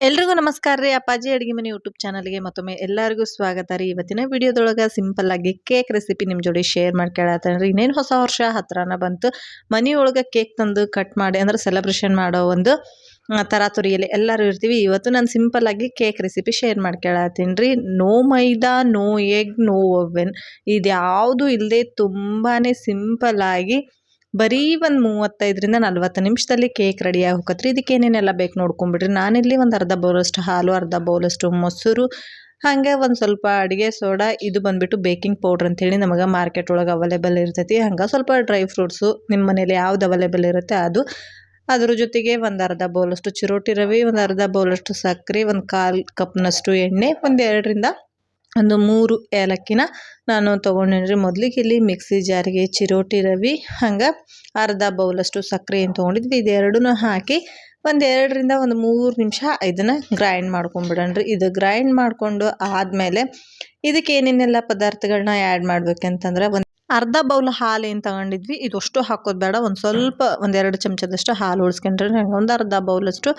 ಎಲ್ರಿಗೂ ನಮಸ್ಕಾರ ರೀ ಅಪ್ಪಾಜಿ ಅಡುಗೆ ಮನೆ ಯೂಟ್ಯೂಬ್ ಚಾನಲ್ಗೆ ಮತ್ತೊಮ್ಮೆ ಎಲ್ಲರಿಗೂ ಸ್ವಾಗತ ರೀ. ಇವತ್ತಿನ ವಿಡಿಯೋದೊಳಗೆ ಸಿಂಪಲ್ ಆಗಿ ಕೇಕ್ ರೆಸಿಪಿ ನಿಮ್ಮ ಜೋಡಿ ಶೇರ್ ಮಾಡ್ಕೊಳತ್ತೇನೆ ರೀ. ಇನ್ನೇನು ಹೊಸ ವರ್ಷ ಹತ್ರನ ಬಂತು. ಮನೆಯೊಳಗೆ ಕೇಕ್ ತಂದು ಕಟ್ ಮಾಡಿ ಅಂದ್ರೆ ಸೆಲೆಬ್ರೇಷನ್ ಮಾಡೋ ಒಂದು ತರಾತುರಿಯಲ್ಲಿ ಎಲ್ಲರೂ ಇರ್ತೀವಿ. ಇವತ್ತು ನಾನು ಸಿಂಪಲ್ ಆಗಿ ಕೇಕ್ ರೆಸಿಪಿ ಶೇರ್ ಮಾಡ್ಕೊಳತ್ತೀನಿ ರೀ. No maida, no egg, no oven ಇದ್ಯಾವುದು ಇಲ್ಲದೆ ತುಂಬಾ ಸಿಂಪಲ್ ಆಗಿ ಬರೀ ಒಂದು ಮೂವತ್ತೈದರಿಂದ ನಲ್ವತ್ತು ನಿಮಿಷದಲ್ಲಿ ಕೇಕ್ ರೆಡಿಯಾಗಿ ಹೋಗತ್ರಿ ಇದಕ್ಕೆ ಏನೇನೆಲ್ಲ ಬೇಕು ನೋಡ್ಕೊಂಬಿಡ್ರಿ. ನಾನಿಲ್ಲಿ ಒಂದು ಅರ್ಧ ಬೌಲಷ್ಟು ಹಾಲು, ಅರ್ಧ ಬೌಲಷ್ಟು ಮೊಸರು, ಹಾಗೆ ಒಂದು ಸ್ವಲ್ಪ ಅಡುಗೆ ಸೋಡಾ, ಇದು ಬಂದುಬಿಟ್ಟು ಬೇಕಿಂಗ್ ಪೌಡ್ರ್ ಅಂತೇಳಿ ನಮಗೆ ಮಾರ್ಕೆಟ್ ಒಳಗೆ ಅವೈಲೇಬಲ್ ಇರ್ತೈತಿ. ಹಂಗೆ ಸ್ವಲ್ಪ ಡ್ರೈ ಫ್ರೂಟ್ಸು ನಿಮ್ಮ ಮನೇಲಿ ಯಾವ್ದು ಅವೈಲೇಬಲ್ ಇರುತ್ತೆ ಅದು. ಅದ್ರ ಜೊತೆಗೆ ಒಂದು ಅರ್ಧ ಬೌಲಷ್ಟು ಚಿರೋಟಿ ರವೆ, ಒಂದು ಅರ್ಧ ಬೌಲಷ್ಟು ಸಕ್ಕರೆ ಒಂದು ಕಾಲು ಕಪ್ನಷ್ಟು ಎಣ್ಣೆ, ಒಂದು ಎರಡರಿಂದ ಒಂದು ಮೂರು ಏಲಕ್ಕಿನ ನಾನು ತೊಗೊಂಡೇನಿ ಮೊದಲಿಗೆ ಇಲ್ಲಿ ಮಿಕ್ಸಿ ಜಾರಿಗೆ ಚಿರೋಟಿ ರವಿ, ಹಂಗೆ ಅರ್ಧ ಬೌಲಷ್ಟು ಸಕ್ಕರೆ ಏನು ತೊಗೊಂಡಿದ್ವಿ ಇದೆರಡೂ ಹಾಕಿ ಒಂದು ಎರಡರಿಂದ ಒಂದು ಮೂರು ನಿಮಿಷ ಇದನ್ನು ಗ್ರೈಂಡ್ ಮಾಡ್ಕೊಂಬಿಡೋಣ್ರಿ ಇದು ಗ್ರೈಂಡ್ ಮಾಡಿಕೊಂಡು ಆದಮೇಲೆ ಇದಕ್ಕೆ ಏನೇನೆಲ್ಲ ಪದಾರ್ಥಗಳನ್ನ ಆ್ಯಡ್ ಮಾಡ್ಬೇಕಂತಂದ್ರೆ ಒಂದು ಅರ್ಧ ಬೌಲ್ ಹಾಲು ಏನು ತಗೊಂಡಿದ್ವಿ? ಇದಷ್ಟು ಹಾಕೋದು ಬೇಡ. ಒಂದು ಸ್ವಲ್ಪ ಒಂದೆರಡು ಚಮಚದಷ್ಟು ಹಾಲು ಉಳಿಸ್ಕೊಂಡ್ರೆ ಹಂಗೆ ಒಂದು ಅರ್ಧ ಬೌಲಷ್ಟು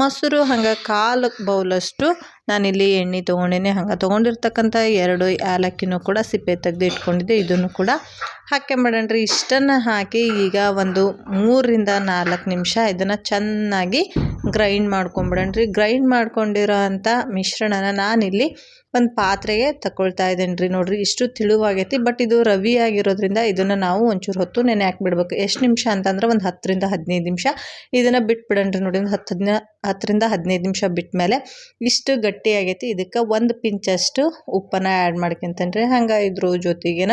ಮೊಸರು, ಹಂಗೆ ಕಾಲು ಬೌಲಷ್ಟು ನಾನಿಲ್ಲಿ ಎಣ್ಣೆ ತೊಗೊಂಡೇನೆ. ಹಂಗೆ ತೊಗೊಂಡಿರ್ತಕ್ಕಂಥ ಎರಡು ಏಲಕ್ಕಿನೂ ಕೂಡ ಸಿಪ್ಪೆ ತೆಗೆದು ಇಟ್ಕೊಂಡಿದ್ದೆ. ಇದನ್ನು ಕೂಡ ಹಾಕ್ಕೊಂಬಿಡಣ್ರಿ ಇಷ್ಟನ್ನು ಹಾಕಿ ಈಗ ಒಂದು ಮೂರರಿಂದ ನಾಲ್ಕು ನಿಮಿಷ ಇದನ್ನು ಚೆನ್ನಾಗಿ ಗ್ರೈಂಡ್ ಮಾಡ್ಕೊಂಬಿಡಣ್ರಿ ಗ್ರೈಂಡ್ ಮಾಡ್ಕೊಂಡಿರೋ ಅಂಥ ಮಿಶ್ರಣನ ನಾನಿಲ್ಲಿ ಒಂದು ಪಾತ್ರೆಗೆ ತಗೊಳ್ತಾ ಇದ್ದೀನಿ ರೀ ನೋಡಿರಿ. ಇಷ್ಟು ತಿಳುವಾಗೈತಿ ಬಟ್ ಇದು ರವಿ ಆಗಿರೋದ್ರಿಂದ ಇದನ್ನು ನಾವು ಒಂಚೂರು ಹೊತ್ತು ನೆನೆ ಹಾಕ್ಬಿಡ್ಬೇಕು. ಎಷ್ಟು ನಿಮಿಷ ಅಂತಂದ್ರೆ ಒಂದು ಹತ್ತರಿಂದ ಹದಿನೈದು ನಿಮಿಷ. ಇದನ್ನು ಬಿಟ್ಬಿಡಣ್ರಿ ನೋಡಿ, ಒಂದು ಹತ್ತು ಹದಿನ ಹತ್ತರಿಂದ ಹದಿನೈದು ನಿಮಿಷ ಬಿಟ್ಟ ಮೇಲೆ ಇಷ್ಟು ಗಟ್ಟಿಯಾಗೈತಿ. ಇದಕ್ಕೆ ಒಂದು ಪಿಂಚಷ್ಟು ಉಪ್ಪನ್ನು ಆ್ಯಡ್ ಮಾಡ್ಕೊಂತೇನೆ ಹಂಗೆ ಇದ್ರ ಜೊತೆಗೆ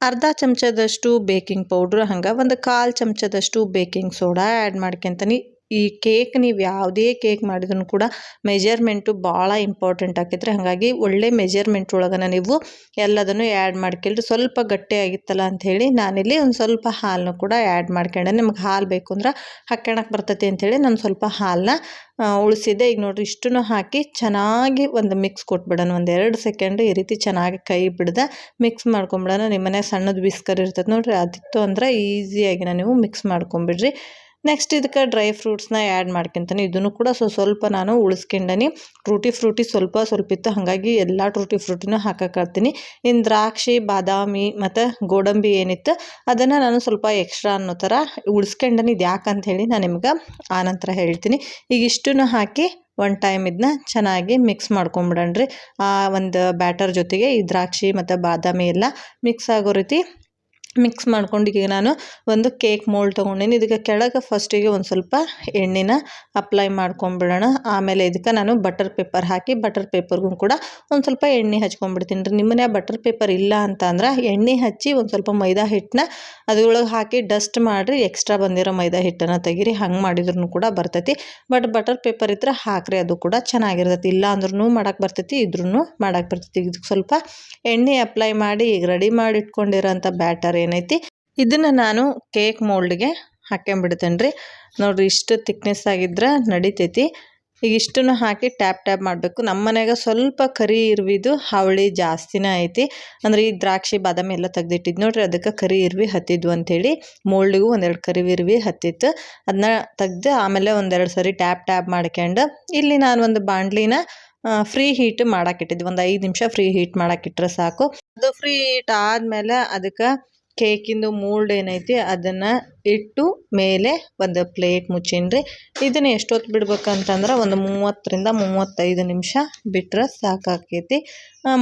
ಅರ್ಧ ಚಮಚದಷ್ಟು ಬೇಕಿಂಗ್ ಪೌಡ್ರ್ ಹಂಗೆ ಒಂದು ಕಾಲು ಚಮಚದಷ್ಟು ಬೇಕಿಂಗ್ ಸೋಡಾ ಆ್ಯಡ್ ಮಾಡ್ಕೊಂತೀನಿ. ಈ ಕೇಕ್ ನೀವು ಯಾವುದೇ ಕೇಕ್ ಮಾಡಿದ್ರು ಕೂಡ ಮೆಜರ್ಮೆಂಟು ಭಾಳ ಇಂಪಾರ್ಟೆಂಟ್ ಆಕೈತ್ರಿ ಹಾಗಾಗಿ ಒಳ್ಳೆ ಮೆಜರ್ಮೆಂಟ್ ಒಳಗನ ನೀವು ಎಲ್ಲದನ್ನು ಆ್ಯಡ್ ಮಾಡ್ಕೊಳ್ರಿ ಸ್ವಲ್ಪ ಗಟ್ಟಿ ಆಗಿತ್ತಲ್ಲ ಅಂಥೇಳಿ ನಾನಿಲ್ಲಿ ಒಂದು ಸ್ವಲ್ಪ ಹಾಲನ್ನು ಕೂಡ ಆ್ಯಡ್ ಮಾಡ್ಕೊಂಡೆ. ನಿಮ್ಗೆ ಹಾಲು ಬೇಕು ಅಂದ್ರೆ ಹಾಕ್ಕೊಳಕ್ಕೆ ಬರ್ತೈತಿ ಅಂಥೇಳಿ ನಾನು ಸ್ವಲ್ಪ ಹಾಲನ್ನ ಉಳಿಸಿದ್ದೆ. ಈಗ ನೋಡಿರಿ ಇಷ್ಟನ್ನು ಹಾಕಿ ಚೆನ್ನಾಗಿ ಒಂದು ಮಿಕ್ಸ್ ಕೊಟ್ಬಿಡೋಣ. ಒಂದು ಎರಡು ಸೆಕೆಂಡ್ ಈ ರೀತಿ ಚೆನ್ನಾಗಿ ಕೈ ಬಿಡ್ದೆ ಮಿಕ್ಸ್ ಮಾಡ್ಕೊಂಬಿಡೋಣ. ನಿಮ್ಮನೆ ಸಣ್ಣದು ಬಿಸ್ಕರ್ ಇರ್ತದೆ ನೋಡಿರಿ, ಅದಿತ್ತು ಅಂದ್ರೆ ಈಸಿಯಾಗಿನ ನೀವು ಮಿಕ್ಸ್ ಮಾಡ್ಕೊಂಬಿಡ್ರಿ. ನೆಕ್ಸ್ಟ್ ಇದಕ್ಕೆ ಡ್ರೈ ಫ್ರೂಟ್ಸ್ನ ಆ್ಯಡ್ ಮಾಡ್ಕೊತಾನೆ. ಇದನ್ನು ಕೂಡ ಸೊ ಸ್ವಲ್ಪ ನಾನು ಉಳಿಸ್ಕೊಂಡನಿ. ಟ್ರೂಟಿ ಫ್ರೂಟಿ ಸ್ವಲ್ಪ ಸ್ವಲ್ಪ ಇತ್ತು. ಹಾಗಾಗಿ ಎಲ್ಲ ಟ್ರೂಟಿ ಫ್ರೂಟಿನೂ ಹಾಕಕ್ಕಾಗ್ತೀನಿ ಇನ್ನು ದ್ರಾಕ್ಷಿ, ಬಾದಾಮಿ ಮತ್ತು ಗೋಡಂಬಿ ಏನಿತ್ತು, ಅದನ್ನು ನಾನು ಸ್ವಲ್ಪ ಎಕ್ಸ್ಟ್ರಾ ಅನ್ನೋ ಥರ ಉಳಿಸ್ಕೊಂಡನಿ. ಇದು ಯಾಕಂತ ಹೇಳಿ ನಾನು ನಿಮ್ಗೆ ಆನಂತರ ಹೇಳ್ತೀನಿ. ಈಗ ಇಷ್ಟನ್ನು ಹಾಕಿ ಒನ್ ಟೈಮ್ ಇದನ್ನ ಚೆನ್ನಾಗಿ ಮಿಕ್ಸ್ ಮಾಡ್ಕೊಂಬಿಡಣ್ರಿ. ಆ ಒಂದು ಬ್ಯಾಟರ್ ಜೊತೆಗೆ ಈ ದ್ರಾಕ್ಷಿ ಮತ್ತು ಬಾದಾಮಿ ಎಲ್ಲ ಮಿಕ್ಸ್ ಆಗೋ ರೀತಿ ಮಿಕ್ಸ್ ಮಾಡ್ಕೊಂಡು ಈಗ ನಾನು ಒಂದು ಕೇಕ್ ಮೋಲ್ಡ್ ತೊಗೊಂಡಿನಿ. ಇದಕ್ಕೆ ಕೆಳಗೆ ಫಸ್ಟಿಗೆ ಒಂದು ಸ್ವಲ್ಪ ಎಣ್ಣೆನ ಅಪ್ಲೈ ಮಾಡ್ಕೊಂಬಿಡೋಣ. ಆಮೇಲೆ ಇದಕ್ಕೆ ನಾನು ಬಟರ್ ಪೇಪರ್ ಹಾಕಿ ಬಟರ್ ಪೇಪರ್ಗೂ ಕೂಡ ಒಂದು ಸ್ವಲ್ಪ ಎಣ್ಣೆ ಹಚ್ಕೊಂಡ್ಬಿಡ್ತೀನಿ ರೀ ನಿಮ್ಮನೆ ಬಟರ್ ಪೇಪರ್ ಇಲ್ಲ ಅಂತ ಅಂದ್ರೆ ಎಣ್ಣೆ ಹಚ್ಚಿ ಒಂದು ಸ್ವಲ್ಪ ಮೈದಾ ಹಿಟ್ಟನ್ನ ಅದ್ರೊಳಗೆ ಹಾಕಿ ಡಸ್ಟ್ ಮಾಡಿರಿ ಎಕ್ಸ್ಟ್ರಾ ಬಂದಿರೋ ಮೈದಾ ಹಿಟ್ಟನ್ನು ತೆಗೀರಿ. ಹಂಗೆ ಮಾಡಿದ್ರು ಕೂಡ ಬರ್ತೈತಿ. ಬಟ್ ಬಟರ್ ಪೇಪರ್ ಇದ್ರೆ ಹಾಕ್ರಿ, ಅದು ಕೂಡ ಚೆನ್ನಾಗಿರ್ತೈತಿ. ಇಲ್ಲ ಅಂದ್ರೂ ಮಾಡಕ್ಕೆ ಬರ್ತೈತಿ ಇದ್ರೂ ಮಾಡಕ್ಕೆ ಬರ್ತೈತಿ. ಇದಕ್ಕೆ ಸ್ವಲ್ಪ ಎಣ್ಣೆ ಅಪ್ಲೈ ಮಾಡಿ ಈಗ ರೆಡಿ ಮಾಡಿ ಇಟ್ಕೊಂಡಿರೋಂಥ ಬ್ಯಾಟರ್ ಏನೈತಿ? ಇದನ್ನು ನಾನು ಕೇಕ್ ಮೋಲ್ಡ್ಗೆ ಹಾಕ್ಕೊಂಬಿಡ್ತೇನೆ ರೀ ನೋಡಿರಿ ಇಷ್ಟು ತಿಕ್ನೆಸ್ ಆಗಿದ್ರೆ ನಡಿತೈತಿ. ಈಗ ಇಷ್ಟನ್ನು ಹಾಕಿ ಟ್ಯಾಪ್ ಟ್ಯಾಪ್ ಮಾಡಬೇಕು. ನಮ್ಮ ಮನೆಯಾಗ ಸ್ವಲ್ಪ ಕರಿ ಇರ್ವಿದು ಹಾವಳಿ ಜಾಸ್ತಿನೇ ಐತಿ. ಅಂದರೆ ಈ ದ್ರಾಕ್ಷಿ, ಬಾದಾಮಿ ಎಲ್ಲ ತೆಗ್ದಿಟ್ಟಿದ್ದು ನೋಡ್ರಿ ಅದಕ್ಕೆ ಕರಿ ಇರ್ವಿ, ಹತ್ತಿದ್ವು ಅಂಥೇಳಿ ಮೋಲ್ಡಿಗೂ ಒಂದೆರಡು ಕರಿ ಇರ್ವಿ, ಹತ್ತಿತ್ತು. ಅದನ್ನ ತೆಗ್ದು ಆಮೇಲೆ ಒಂದೆರಡು ಸರಿ ಟ್ಯಾಪ್ ಟ್ಯಾಪ್ ಮಾಡ್ಕೊಂಡು ಇಲ್ಲಿ ನಾನು ಒಂದು ಬಾಂಡ್ಲಿನ ಫ್ರೀ ಹೀಟ್ ಮಾಡಾಕಿಟ್ಟಿದ್ವಿ ಒಂದು ಐದು ನಿಮಿಷ ಫ್ರೀ ಹೀಟ್ ಮಾಡಾಕಿಟ್ರೆ ಸಾಕು. ಅದು ಫ್ರೀ ಹೀಟ್ ಆದಮೇಲೆ ಅದಕ್ಕೆ ಕೇಕಿಂದು ಮೋಲ್ಡ್ ಏನೈತಿ, ಅದನ್ನು ಇಟ್ಟು ಮೇಲೆ ಒಂದು ಪ್ಲೇಟ್ ಮುಚ್ಚಿನ್ರಿ. ಇದನ್ನು ಎಷ್ಟೊತ್ತು ಬಿಡ್ಬೇಕಂತಂದ್ರೆ ಒಂದು ಮೂವತ್ತರಿಂದ ಮೂವತ್ತೈದು ನಿಮಿಷ ಬಿಟ್ಟರೆ ಸಾಕಾಕೈತಿ.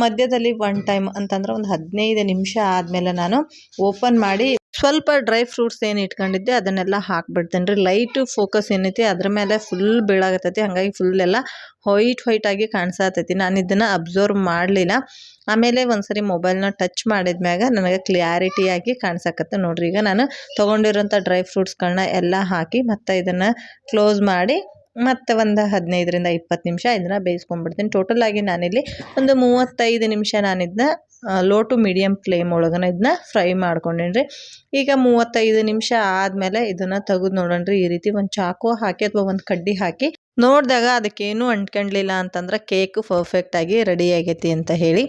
ಮಧ್ಯದಲ್ಲಿ ಒನ್ ಟೈಮ್ ಅಂತಂದ್ರೆ ಒಂದು ಹದಿನೈದು ನಿಮಿಷ ಆದಮೇಲೆ ನಾನು ಓಪನ್ ಮಾಡಿ ಸ್ವಲ್ಪ ಡ್ರೈ ಫ್ರೂಟ್ಸ್ ಏನು ಇಟ್ಕೊಂಡಿದ್ದೆ, ಅದನ್ನೆಲ್ಲ ಹಾಕ್ಬಿಡ್ತೇನೆ ರೀ. ಲೈಟು ಫೋಕಸ್ ಏನೈತಿ, ಅದ್ರ ಮೇಲೆ ಫುಲ್ ಬೀಳಾಗತ್ತೈತಿ ಹಾಗಾಗಿ ಫುಲ್ ಎಲ್ಲ ವೈಟ್ ವೈಟಾಗಿ ಆಗಿ ಕಾಣಿಸತೈತಿ. ನಾನು ಇದನ್ನು ಅಬ್ಸರ್ವ್ ಮಾಡಲಿಲ್ಲ. ಆಮೇಲೆ ಒಂದ್ಸರಿ ಮೊಬೈಲ್ನ ಟಚ್ ಮಾಡಿದ್ಮ್ಯಾಗ ನನಗೆ ಕ್ಲಿಯಾರಿಟಿಯಾಗಿ ಕಾಣಿಸಕತ್ತೆ ನೋಡ್ರಿ. ಈಗ ನಾನು ತೊಗೊಂಡಿರೋಂಥ ಡ್ರೈ ಫ್ರೂಟ್ಸ್ಗಳನ್ನ ಎಲ್ಲ ಹಾಕಿ ಮತ್ತು ಇದನ್ನು ಕ್ಲೋಸ್ ಮಾಡಿ ಮತ್ತು ಒಂದು ಹದಿನೈದರಿಂದ ಇಪ್ಪತ್ತು ನಿಮಿಷ ಇದನ್ನು ಬೇಯಿಸ್ಕೊಂಡ್ಬಿಡ್ತೀನಿ. ಟೋಟಲ್ ಆಗಿ ನಾನಿಲ್ಲಿ ಒಂದು ಮೂವತ್ತೈದು ನಿಮಿಷ ನಾನು ಇದನ್ನ ಲೋ ಟು ಮೀಡಿಯಮ್ ಫ್ಲೇಮ್ ಒಳಗನ ಇದನ್ನ ಫ್ರೈ ಮಾಡ್ಕೊಂಡೇನಿ ಈಗ ಮೂವತ್ತೈದು ನಿಮಿಷ ಆದಮೇಲೆ ಇದನ್ನು ತೆಗೆದು ನೋಡೋಣ್ರಿ. ಈ ರೀತಿ ಒಂದು ಚಾಕು ಹಾಕಿ ಅಥವಾ ಒಂದು ಕಡ್ಡಿ ಹಾಕಿ ನೋಡಿದಾಗ ಅದಕ್ಕೇನು ಅಂಟ್ಕೊಂಡ್ಲಿಲ್ಲ ಅಂತಂದ್ರೆ ಕೇಕು ಪರ್ಫೆಕ್ಟಾಗಿ ರೆಡಿ ಆಗೈತಿ ಅಂತ ಹೇಳಿ.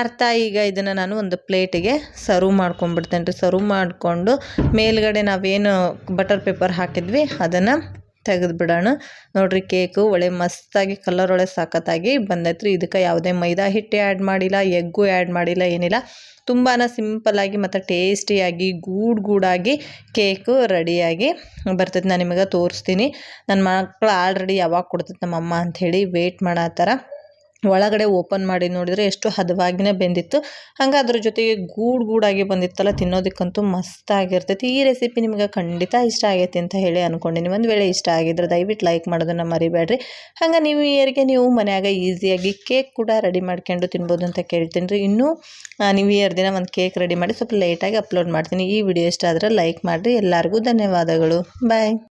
ಅರ್ಥ, ಈಗ ಇದನ್ನು ನಾನು ಒಂದು ಪ್ಲೇಟಿಗೆ ಸರ್ವ್ ಮಾಡ್ಕೊಂಡ್ಬಿಡ್ತೇನೆ ರೀ ಸರ್ವ್ ಮಾಡಿಕೊಂಡು ಮೇಲ್ಗಡೆ ನಾವೇನು ಬಟರ್ ಪೇಪರ್ ಹಾಕಿದ್ವಿ, ಅದನ್ನು ತೆಗೆದು ಬಿಡೋಣ. ನೋಡ್ರಿ ಕೇಕು ಒಳ್ಳೆ ಮಸ್ತಾಗಿ ಕಲರ್ ಒಳ್ಳೆ ಸಖತ್ತಾಗಿ ಬಂದೈತ್ರಿ. ಇದಕ್ಕೆ ಯಾವುದೇ ಮೈದಾ ಹಿಟ್ಟು ಆ್ಯಡ್ ಮಾಡಿಲ್ಲ, ಎಗ್ಗು ಆ್ಯಡ್ ಮಾಡಿಲ್ಲ, ಏನಿಲ್ಲ. ತುಂಬಾ ಸಿಂಪಲ್ಲಾಗಿ ಮತ್ತು ಟೇಸ್ಟಿಯಾಗಿ ಗೂಡ್ ಗೂಡಾಗಿ ಕೇಕು ರೆಡಿಯಾಗಿ ಬರ್ತೈತೆ. ನಾನು ನಿಮಗೆ ತೋರಿಸ್ತೀನಿ. ನನ್ನ ಮಕ್ಕಳು ಆಲ್ರೆಡಿ ಯಾವಾಗ ಕೊಡ್ತೈತೆ ನಮ್ಮಮ್ಮ ಅಂಥೇಳಿ ವೇಟ್ ಮಾಡತ್ತಾರ ಒಳಗಡೆ ಓಪನ್ ಮಾಡಿ ನೋಡಿದರೆ ಎಷ್ಟು ಹದವಾಗಿನೇ ಬೆಂದಿತ್ತು. ಹಂಗೆ ಅದ್ರ ಜೊತೆಗೆ ಗೂಡು ಗೂಡಾಗಿ ಬಂದಿತ್ತಲ್ಲ, ತಿನ್ನೋದಕ್ಕಂತೂ ಮಸ್ತಾಗಿರ್ತೈತಿ. ಈ ರೆಸಿಪಿ ನಿಮ್ಗೆ ಖಂಡಿತ ಇಷ್ಟ ಆಗೈತಿ ಅಂತ ಹೇಳಿ ಅಂದ್ಕೊಂಡಿನಿ ಒಂದು ವೇಳೆ ಇಷ್ಟ ಆಗಿದ್ರೆ ದಯವಿಟ್ಟು ಲೈಕ್ ಮಾಡೋದನ್ನು ಮರಿಬೇಡ್ರಿ. ಹಂಗೆ ನ್ಯೂ ಇಯರ್ಗೆ ನೀವು ಮನ್ಯಾಗ ಈಸಿಯಾಗಿ ಕೇಕ್ ಕೂಡ ರೆಡಿ ಮಾಡ್ಕೊಂಡು ತಿನ್ಬೋದು ಅಂತ ಕೇಳ್ತೀನಿ ರೀ. ಇನ್ನೂ ನ್ಯೂ ಇಯರ್ ದಿನ ಒಂದು ಕೇಕ್ ರೆಡಿ ಮಾಡಿ ಸ್ವಲ್ಪ ಲೇಟಾಗಿ ಅಪ್ಲೋಡ್ ಮಾಡ್ತೀನಿ. ಈ ವಿಡಿಯೋ ಇಷ್ಟ ಆದರೆ ಲೈಕ್ ಮಾಡಿರಿ. ಎಲ್ಲರಿಗೂ ಧನ್ಯವಾದಗಳು. ಬಾಯ್